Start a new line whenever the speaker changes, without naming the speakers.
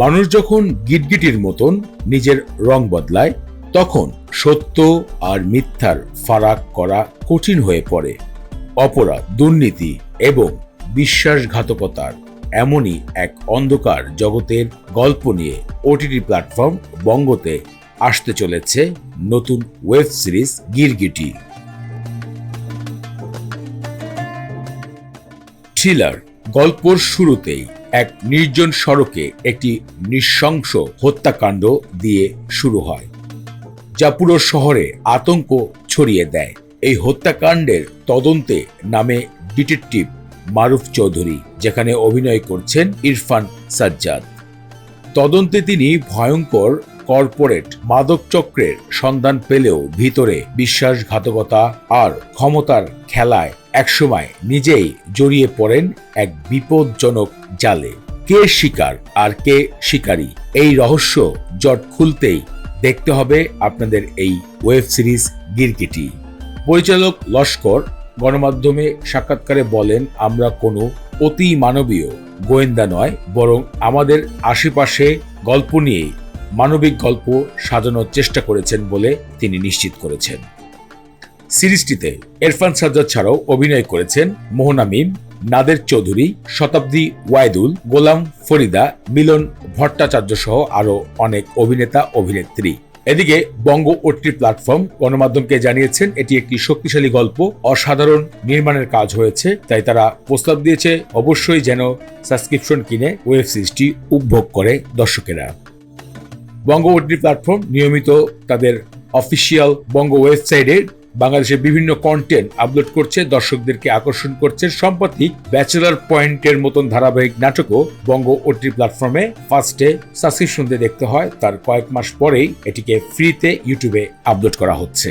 মানুষ যখন গিটগিটির মতন নিজের রং বদলায়, তখন সত্য আর মিথ্যার ফারাক করা কঠিন হয়ে পড়ে। অপরাধ, দুর্নীতি এবং বিশ্বাসঘাতকতার এমনই এক অন্ধকার জগতের গল্প নিয়ে ওটিটি প্ল্যাটফর্ম বঙ্গতে আসতে চলেছে নতুন ওয়েব সিরিজ গিরগিটি থ্রিলার, গল্পর শুরুতেই এক নির্জন সড়কে একটি নৃশংস হত্যাকাণ্ড দিয়ে শুরু হয়, যা পুরো শহরে আতঙ্ক ছড়িয়ে দেয়। এই হত্যাকাণ্ডের তদন্তে নামে ডিটেকটিভ মারুফ চৌধুরী, যেখানে অভিনয় করছেন ইরফান সাজ্জাদ। তদন্তে তিনি ভয়ঙ্কর কর্পোরেট মাদক চক্রের সন্ধান পেলেও ভিতরে বিশ্বাসঘাতকতা আর ক্ষমতার খেলায় একসময় নিজেই জড়িয়ে পড়েন এক বিপজ্জনক জালে। কে শিকার আর কে শিকারী? এই রহস্য জট খুলতেই দেখতে হবে আপনাদের এই ওয়েব সিরিজ গিরগিটি। পরিচালক লস্কর গণমাধ্যমে সাক্ষাৎকারে বলেন, আমরা কোনো অতি মানবীয় গোয়েন্দা নয়, বরং আমাদের আশেপাশে গল্প নিয়ে মানবিক গল্প সাজানোর চেষ্টা করেছেন বলে তিনি নিশ্চিত করেছেন। সিরিজটিতে এরফান সাজ্জাদ ছাড়াও অভিনয় করেছেন মোহনা মিম, নাদের চৌধুরী, শতাব্দী ওয়াইদুল, গোলাম ফরিদা, মিলন ভট্টাচার্য সহ আরও অনেক অভিনেতা, অভিনেত্রী। এদিকে বঙ্গ ওটি প্ল্যাটফর্ম গণমাধ্যমকে জানিয়েছেন, এটি একটি শক্তিশালী গল্প, অসাধারণ নির্মাণের কাজ হয়েছে, তাই তারা প্রস্তাব দিয়েছে, অবশ্যই যেন সাবস্ক্রিপশন কিনে ওয়েব সিরিজটি উপভোগ করে দর্শকেরা। বঙ্গ ওটি প্ল্যাটফর্ম নিয়মিত তাদের অফিসিয়াল বঙ্গ ওয়েবসাইটে বাংলাদেশের বিভিন্ন কন্টেন্ট আপলোড করছে, দর্শকদেরকে আকর্ষণ করছে। সম্প্রতি ব্যাচেলার পয়েন্টের মতন ধারাবাহিক নাটকও বঙ্গ ওটি প্ল্যাটফর্মে ফার্স্টে সাবস্ক্রিপশন দিয়ে দেখতে হয়। তার কয়েক মাস পরেই এটিকে ফ্রিতে ইউটিউবে আপলোড করা হচ্ছে।